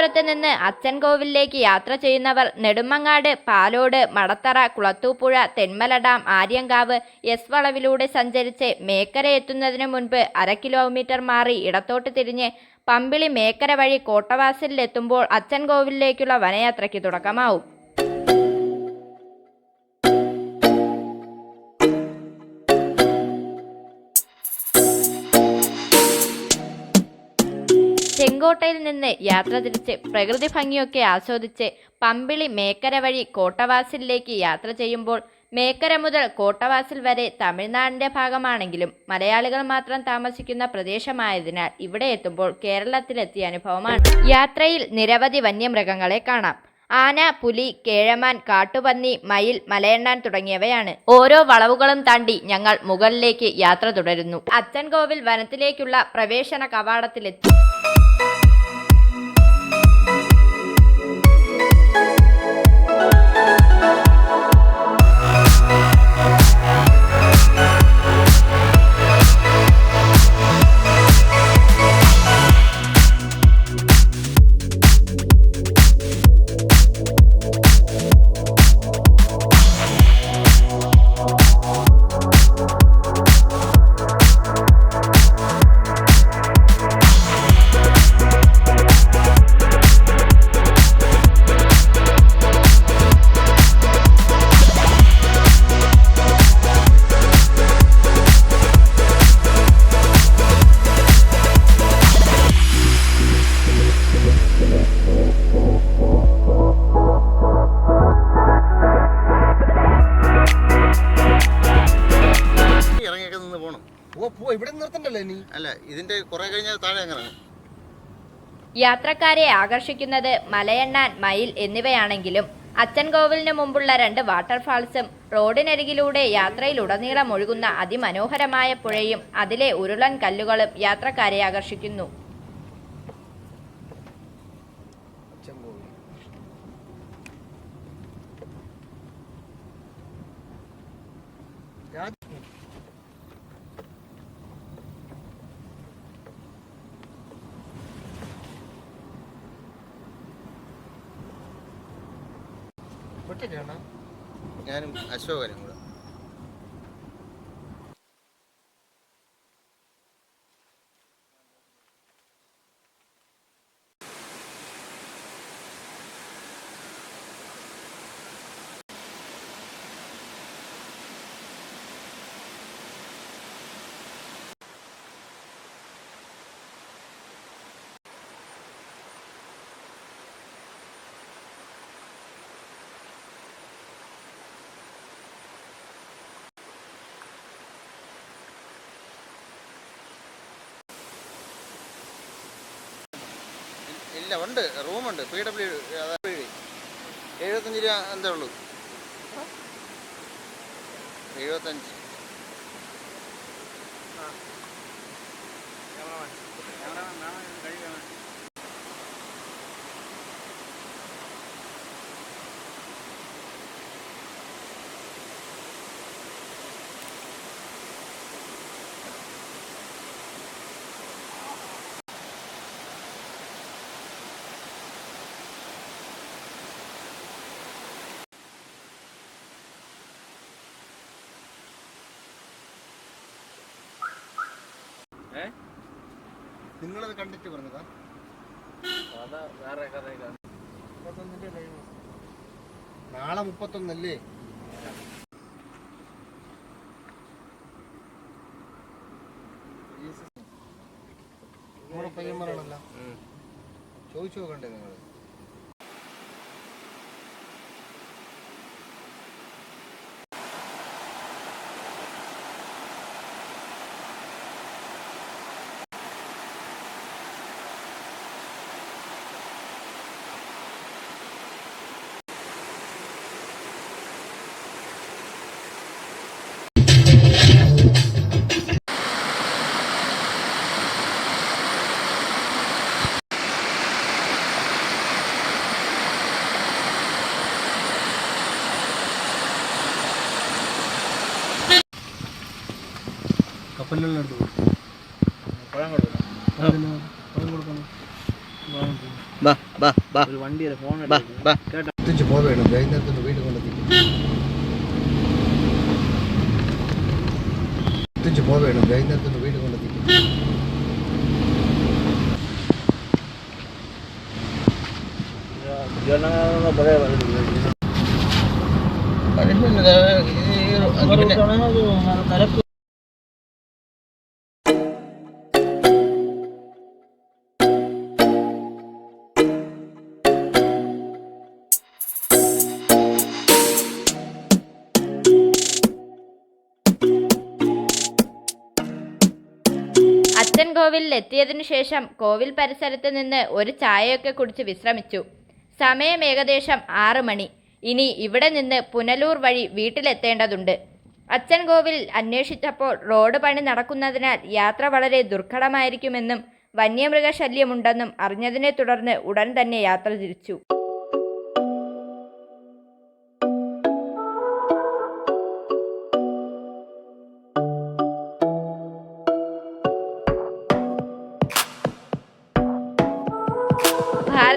തിരുവനന്തപുരത്ത് നിന്ന് അച്ചൻകോവിലേക്ക് യാത്ര ചെയ്യുന്നവർ നെടുമങ്ങാട് പാലോട് മടത്തറ കുളത്തൂപ്പുഴ തെന്മല ഡാം ആര്യങ്കാവ് എസ് വളവിലൂടെ സഞ്ചരിച്ച് മേക്കര എത്തുന്നതിന് മുൻപ് അര കിലോമീറ്റർ മാറി ഇടത്തോട്ട് തിരിഞ്ഞ് പമ്പിളി മേക്കര വഴി കോട്ടവാസലിലെത്തുമ്പോൾ അച്ചൻകോവിലേക്കുള്ള വനയാത്രയ്ക്ക് തുടക്കമാവും. ചെങ്കോട്ടയിൽ നിന്ന് യാത്ര തിരിച്ച് പ്രകൃതി ഭംഗിയൊക്കെ ആസ്വദിച്ച് പമ്പിളി മേക്കര വഴി കോട്ടവാസിലേക്ക് യാത്ര ചെയ്യുമ്പോൾ മേക്കര മുതൽ കോട്ടവാസിൽ വരെ തമിഴ്നാടിന്റെ ഭാഗമാണെങ്കിലും മലയാളികൾ മാത്രം താമസിക്കുന്ന പ്രദേശമായതിനാൽ ഇവിടെ എത്തുമ്പോൾ കേരളത്തിലെത്തിയ അനുഭവമാണ്. യാത്രയിൽ നിരവധി വന്യമൃഗങ്ങളെ കാണാം. ആന പുലി കേഴമാൻ കാട്ടുപന്നി മയിൽ മലയണ്ണാൻ തുടങ്ങിയവയാണ്. ഓരോ വളവുകളും താണ്ടി ഞങ്ങൾ മുകളിലേക്ക് യാത്ര തുടരുന്നു. അച്ചൻകോവിൽ വനത്തിലേക്കുള്ള പ്രവേശന കവാടത്തിലെത്തി. യാത്രക്കാരെ ആകർഷിക്കുന്നത് മലയണ്ണാൻ മയിൽ എന്നിവയാണെങ്കിലും അച്ചൻകോവിലിന് മുമ്പുള്ള രണ്ട് വാട്ടർഫാൾസും റോഡിനരികിലൂടെ യാത്രയിലുടനീളം ഒഴുകുന്ന അതിമനോഹരമായ പുഴയും അതിലെ ഉരുളൻ കല്ലുകളും യാത്രക്കാരെ ആകർഷിക്കുന്നു. ഞാനും അശോകനും ഇല്ല ഉണ്ട്. റൂമുണ്ട്. പി ഡബ്ല്യു എഴുപത്തഞ്ച് രൂപ എന്തേ ഉള്ളൂ? എഴുപത്തഞ്ച്. നിങ്ങളത് കണ്ടിട്ട് പറഞ്ഞതാ? നാളെ മുപ്പത്തൊന്നല്ലേ? നമ്മുടെ പയ്യന്മാരാണല്ല. ചോദിച്ചു നോക്കണ്ടേ നിങ്ങൾ കപ്പലിലുള്ള എടുത്ത് പഴം കൊടുക്കണം. പഴം കൊടുക്കണം വണ്ടിയുടെ ഫോൺ കേട്ടോ. പോവേണം വൈകുന്നേരത്തിന് വീട് കൊണ്ടെത്തിക്കും. തിരിച്ച് പോവേണം വൈകുന്നേരത്തിന് വീട് കൊണ്ടെത്തിക്കും. പഴയ കോവിലിൽ എത്തിയതിനു ശേഷം കോവിൽ പരിസരത്ത് നിന്ന് ഒരു ചായയൊക്കെ കുടിച്ച് വിശ്രമിച്ചു. സമയം ഏകദേശം ആറ് മണി. ഇനി ഇവിടെ നിന്ന് പുനലൂർ വഴി വീട്ടിലെത്തേണ്ടതുണ്ട്. അച്ഛൻ കോവിൽ അന്വേഷിച്ചപ്പോൾ റോഡ് പണി നടക്കുന്നതിനാൽ യാത്ര വളരെ ദുർഘടമായിരിക്കുമെന്നും വന്യമൃഗശല്യമുണ്ടെന്നും അറിഞ്ഞതിനെ തുടർന്ന് ഉടൻ തന്നെ യാത്ര തിരിച്ചു.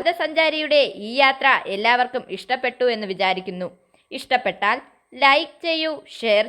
ഭാരതസഞ്ചാരിയുടെ ഈ യാത്ര എല്ലാവർക്കും ഇഷ്ടപ്പെട്ടു എന്ന് വിചാരിക്കുന്നു. ഇഷ്ടപ്പെട്ടാൽ ലൈക്ക് ചെയ്യൂ ഷെയർ